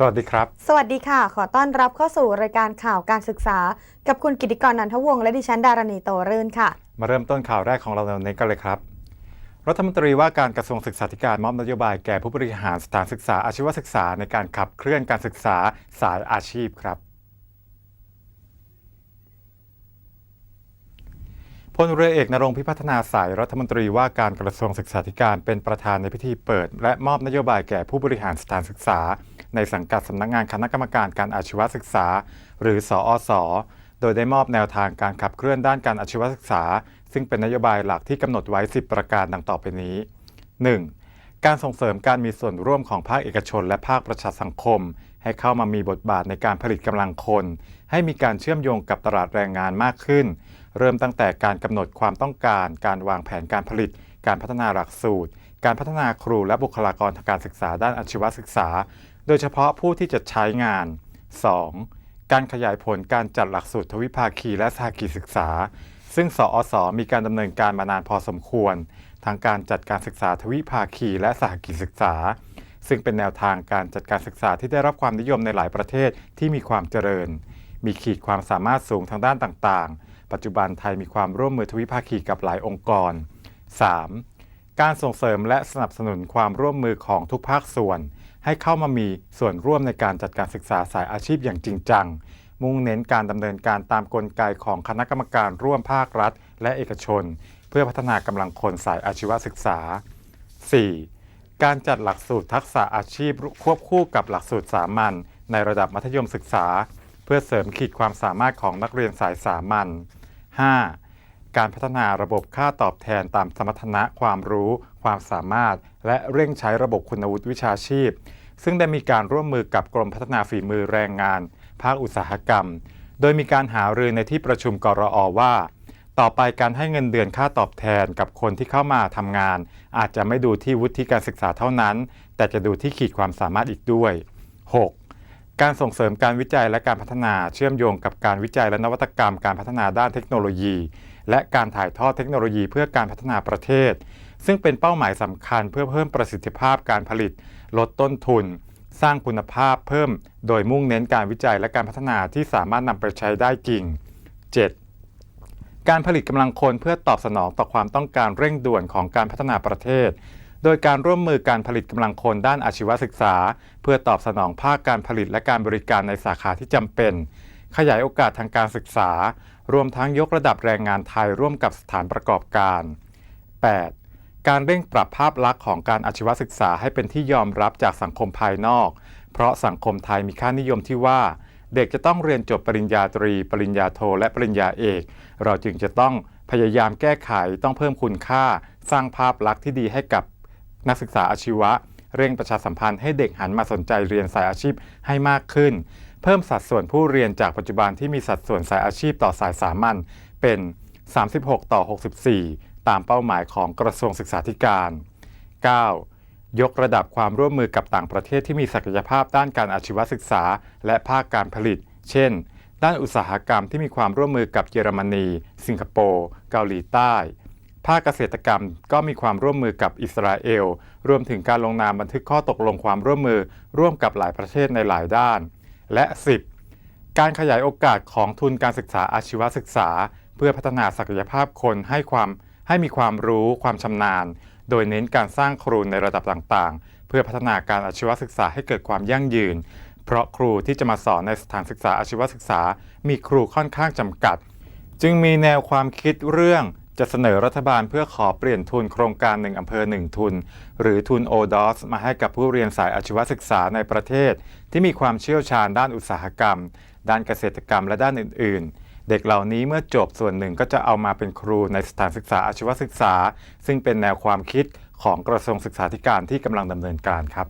สวัสดีครับ สวัสดีค่ะ ขอต้อนรับเข้าสู่รายการข่าวการศึกษา กับคุณกิติกรนันทวงศ์และดิฉันดารณีโตรื่นค่ะ มาเริ่มต้นข่าวแรกของเราในวันนี้กันเลยครับ รัฐมนตรีว่าการกระทรวงศึกษาธิการมอบนโยบายแก่ผู้บริหารสถานศึกษาอาชีวศึกษาในการขับเคลื่อนการศึกษาสายอาชีพครับ พลเรือเอกนรงพิพัฒนาสายรัฐมนตรีว่าการกระทรวงศึกษาธิการเป็นประธานในพิธีเปิด และมอบนโยบายแก่ผู้บริหารสถานศึกษา ในสังกัดสำนักงานคณะกรรมการการอาชีวศึกษา หรือสอสโดยได้มอบแนวทางการขับเคลื่อนด้านการอาชีวศึกษา ซึ่งเป็นนโยบายหลักที่กำหนดไว้ 10 ประการดังต่อไปนี้ 1. การส่งเสริมการมีส่วนร่วมของภาคเอกชนและภาคประชาสังคม ให้เข้ามามีบทบาทในการผลิตกำลังคน ให้มีการเชื่อมโยงกับตลาดแรงงานมากขึ้น เริ่มตั้งแต่การกำหนดความต้องการ การวางแผนการผลิต การพัฒนาหลักสูตร การพัฒนาครูและบุคลากรทางการศึกษาด้านอาชีวศึกษา โดยเฉพาะผู้ที่จะใช้งาน 2. การขยายผลการจัดหลักสูตรทวิภาคีและสหกิจศึกษา ซึ่งสอสอมีการดำเนินการมานานพอสมควร ทางการจัดการศึกษาทวิภาคีและสหกิจศึกษา ซึ่งเป็นแนวทางการจัดการศึกษาที่ได้รับความนิยมในหลายประเทศที่มีความเจริญ มีขีดความสามารถสูงทางด้านต่างๆ ปัจจุบันไทยมีความร่วมมือทวิภาคีกับหลายองค์กร 3. การส่งเสริมและสนับสนุนความร่วมมือของทุกภาคส่วน ให้เข้ามามีส่วนร่วมในการจัดการศึกษาสายอาชีพอย่างจริงจัง มุ่งเน้นการดำเนินการตามกลไกของคณะกรรมการร่วมภาครัฐ และเอกชน เพื่อพัฒนากำลังคนสายอาชีวศึกษา 4. การจัดหลักสูตรทักษะอาชีพควบคู่กับหลักสูตรสามัญในระดับมัธยมศึกษา เพื่อเสริมขีดความสามารถของนักเรียนสายสามัญ 5. การพัฒนาระบบค่าตอบแทนตามสมรรถนะความรู้ ความสามารถ และเร่งใช้ระบบคุณวุฒิวิชาชีพ ซึ่งได้มีการร่วมมือกับกรมพัฒนาฝีมือแรงงาน ภาคอุตสาหกรรม โดยมีการหารือในที่ประชุมกรอว่า ต่อไปการให้เงินเดือนค่าตอบแทนกับคนที่เข้ามาทำงาน อาจจะไม่ดูที่วุฒิการศึกษาเท่านั้น แต่จะดูที่ขีดความสามารถอีกด้วย 6. การส่งเสริมการวิจัยและการพัฒนาเชื่อมโยงกับการวิจัยและนวัตกรรมการพัฒนาด้านเทคโนโลยี และการถ่ายทอดเทคโนโลยีเพื่อการพัฒนาประเทศ ซึ่งเป็นเป้าหมายสำคัญเพื่อเพิ่มประสิทธิภาพการผลิต ลดต้นทุน สร้างคุณภาพเพิ่ม โดยมุ่งเน้นการวิจัยและการพัฒนาที่สามารถนำไปใช้ได้จริง 7. การผลิตกำลังคนเพื่อตอบสนองต่อความต้องการเร่งด่วนของการพัฒนาประเทศ โดยการร่วมมือการผลิตกำลังคนด้านอาชีวศึกษา เพื่อตอบสนองภาคการผลิตและการบริการในสาขาที่จำเป็น ขยายโอกาสทางการศึกษา รวมทั้งยกระดับแรงงานไทยร่วมกับสถานประกอบการ 8. การเร่งปรับภาพลักษณ์ของการอาชีวศึกษาให้เป็นที่ยอมรับจากสังคมภายนอก เพราะสังคมไทยมีค่านิยมที่ว่า เด็กจะต้องเรียนจบปริญญาตรี ปริญญาโท และปริญญาเอก เราจึงจะต้องพยายามแก้ไขต้องเพิ่มคุณค่า สร้างภาพลักษณ์ที่ดีให้กับนักศึกษาอาชีวะ เร่งประชาสัมพันธ์ให้เด็กหันมาสนใจเรียนสายอาชีพให้มากขึ้น เพิ่มสัดส่วนผู้เรียนจากปัจจุบันที่มีสัดส่วนสายอาชีพต่อสายสามัญเป็น 36 ต่อ 64 ตามเป้าหมายของกระทรวงศึกษาธิการ 9. ยกระดับความร่วมมือกับต่างประเทศที่มีศักยภาพด้านการอาชีวศึกษา และภาคการผลิต เช่น ด้านอุตสาหกรรมที่มีความร่วมมือกับเยอรมนี สิงคโปร์ เกาหลีใต้ ภาคเกษตรกรรมก็มีความร่วมมือกับอิสราเอล รวมถึงการลงนามบันทึกข้อตกลงความร่วมมือ ร่วมกับหลายประเทศในหลายด้าน และ 10. การขยายโอกาสของทุนการศึกษาอาชีวศึกษา เพื่อพัฒนาศักยภาพคนให้ความให้มีความรู้ความชำนาญ โดยเน้นการสร้างครูในระดับต่างๆ เพื่อพัฒนาการอาชีวศึกษาให้เกิดความยั่งยืน เพราะครูที่จะมาสอนในสถานศึกษาอาชีวศึกษา มีครูค่อนข้างจำกัด จึงมีแนวความคิดเรื่องจะเสนอรัฐบาลเพื่อขอเปลี่ยนทุนโครงการ1อำเภอ1ทุน หรือทุน o d o s มาให้กับผู้เรียนสายอาชีวศึกษาในประเทศ ที่มีความเชี่ยวชาญด้านอุตสาหกรรม ด้านเกษตรกรรมและด้านอื่น ๆ เด็กเหล่านี้เมื่อจบส่วนหนึ่งก็จะเอามาเป็นครูในสถานศึกษาอาชีวศึกษา ซึ่งเป็นแนวความคิดของกระทรวงศึกษาธิการที่กำลังดำเนินการครับ